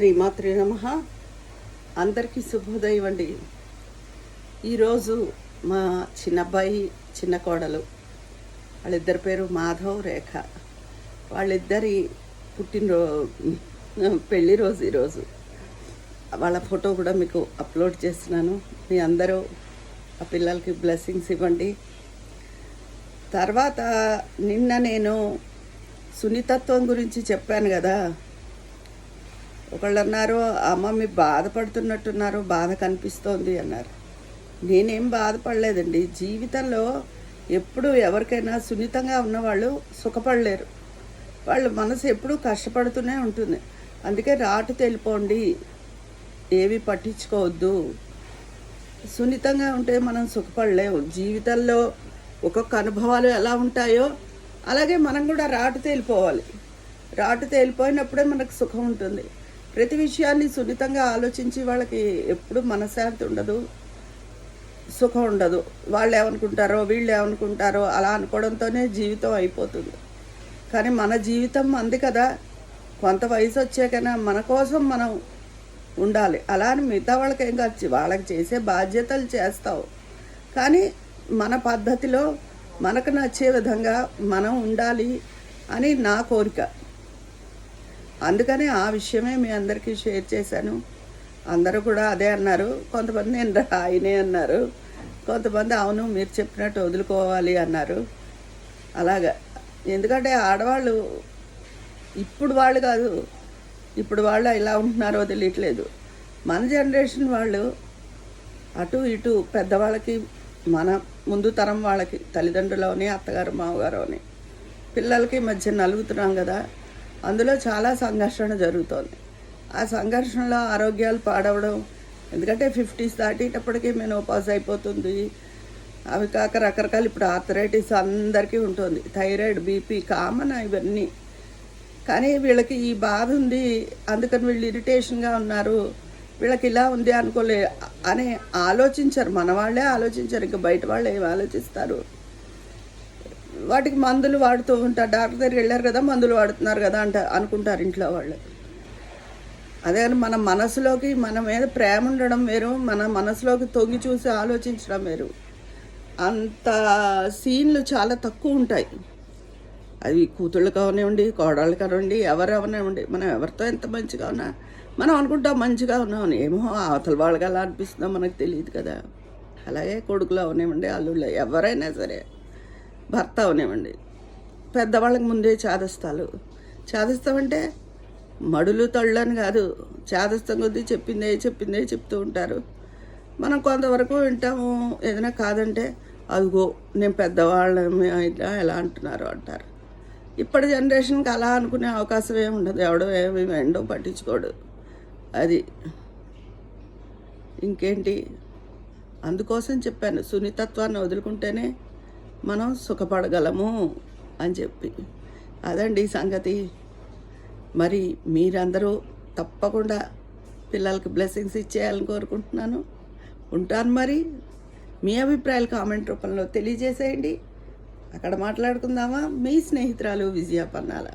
శ్రీమాత్రి నమ. అందరికీ శుభోదయం అండి. ఈరోజు మా చిన్నబ్బాయి చిన్న కోడలు వాళ్ళిద్దరి పేరు మాధవ్ రేఖ. వాళ్ళిద్దరి పుట్టినరో పెళ్ళి రోజు ఈరోజు. వాళ్ళ ఫోటో కూడా మీకు అప్లోడ్ చేస్తున్నాను. మీ అందరూ ఆ పిల్లలకి బ్లెస్సింగ్స్ ఇవ్వండి. తర్వాత నిన్న నేను సున్నితత్వం గురించి చెప్పాను కదా. ఒకళ్ళు అన్నారు అమ్మ మీరు బాధపడుతున్నట్టున్నారు బాధ కనిపిస్తోంది అన్నారు. నేనేం బాధపడలేదండి. జీవితంలో ఎప్పుడు ఎవరికైనా సున్నితంగా ఉన్నవాళ్ళు సుఖపడలేరు. వాళ్ళ మనసు ఎప్పుడూ కష్టపడుతూనే ఉంటుంది. అందుకే రాటు తెలిపోండి. ఏవి పట్టించుకోవద్దు. సున్నితంగా ఉంటే మనం సుఖపడలేము. జీవితంలో ఒక్కొక్క అనుభవాలు ఎలా ఉంటాయో అలాగే మనం కూడా రాటు తేలిపోవాలి. రాటు తేలిపోయినప్పుడే మనకు సుఖం ఉంటుంది. ప్రతి విషయాన్ని సున్నితంగా ఆలోచించి వాళ్ళకి ఎప్పుడు మనశ్శాంతి ఉండదు సుఖం ఉండదు. వాళ్ళు ఏమనుకుంటారో వీళ్ళు ఏమనుకుంటారో అలా అనుకోవడంతోనే జీవితం అయిపోతుంది. కానీ మన జీవితం అంది కదా కొంత వయసు వచ్చాకైనా మన కోసం మనం ఉండాలి. అలా అని మిగతా వాళ్ళకి ఏం కాదు వాళ్ళకి చేసే బాధ్యతలు చేస్తావు. కానీ మన పద్ధతిలో మనకు నచ్చే విధంగా మనం ఉండాలి అని నా కోరిక. అందుకని ఆ విషయమే మీ అందరికీ షేర్ చేశాను. అందరూ కూడా అదే అన్నారు. కొంతమంది నేను రాయినే అన్నారు. కొంతమంది అవును మీరు చెప్పినట్టు వదులుకోవాలి అన్నారు. అలాగా. ఎందుకంటే ఆడవాళ్ళు ఇప్పుడు వాళ్ళు కాదు. ఇప్పుడు వాళ్ళు ఎలా ఉంటున్నారో తెలియట్లేదు. మన జనరేషన్ వాళ్ళు అటు ఇటు పెద్దవాళ్ళకి మన ముందు తరం వాళ్ళకి తల్లిదండ్రులని అత్తగారు మామగారు అని పిల్లలకి మధ్య నలుగుతున్నాం కదా. అందులో చాలా సంఘర్షణ జరుగుతోంది. ఆ సంఘర్షణలో ఆరోగ్యాలు పాడవడం ఎందుకంటే ఫిఫ్టీస్ దాటేటప్పటికీ మెనోపాజ్ అయిపోతుంది. అవి కాక రకరకాల ఇప్పుడు ఆర్థరైటిస్ అందరికీ ఉంటుంది. థైరాయిడ్ బీపీ కామన్ ఇవన్నీ. కానీ వీళ్ళకి ఈ బాధ ఉంది అందుకని వీళ్ళు ఇరిటేషన్గా ఉన్నారు. వీళ్ళకి ఇలా ఉంది అనుకోలే అని ఆలోచించరు. మన వాళ్ళే ఆలోచించరు. ఇంకా బయట వాళ్ళు ఏం ఆలోచిస్తారు? వాటికి మందులు వాడుతూ ఉంటారు డాక్టర్ దగ్గరికి వెళ్ళారు కదా మందులు వాడుతున్నారు కదా అంట అనుకుంటారు ఇంట్లో వాళ్ళు. అదే కానీ మన మనసులోకి మన మీద ప్రేమ ఉండడం వేరు మన మనసులోకి తొంగి చూసి ఆలోచించడం వేరు. అంత సీన్లు చాలా తక్కువ ఉంటాయి. అవి కూతుళ్ళు కానివ్వండి కోడళ్ళు కానివ్వండి ఎవరు అవనివ్వండి మనం ఎవరితో ఎంత మంచిగా ఉన్నా మనం అనుకుంటాం మంచిగా ఉన్నాం ఏమో అవతల వాళ్ళకి అలా అనిపిస్తుందో మనకు తెలియదు కదా. అలాగే కొడుకులు అవనివ్వండి అల్లుళ్ళు ఎవరైనా సరే. భర్త అవనివ్వండి. పెద్దవాళ్ళకి ముందే చాదస్తాలు. చాదస్తామంటే మడులు తళ్ళని కాదు. చాదస్తం కొద్దీ చెప్పిందే చెప్పిందే చెప్తూ ఉంటారు. మనం కొంతవరకు వింటాము. ఏదైనా కాదంటే అదిగో నేను పెద్దవాళ్ళని ఎలా అంటున్నారు అంటారు. ఇప్పటి జనరేషన్కి అలా అనుకునే అవకాశం ఏమి ఉండదు. ఎవడో ఏమి ఎండో పట్టించుకోడు. అది ఇంకేంటి? అందుకోసం చెప్పాను. సున్నితత్వాన్ని వదులుకుంటేనే మనం సుఖపడగలము అని చెప్పి. అదండి సంగతి. మరి మీరందరూ తప్పకుండా పిల్లలకి బ్లెస్సింగ్స్ ఇచ్చేయాలని కోరుకుంటున్నాను. ఉంటాను మరి. మీ అభిప్రాయాలు కామెంట్ రూపంలో తెలియజేసేయండి. అక్కడ మాట్లాడుకుందామా? మీ స్నేహితురాలు విజయ పన్నాల.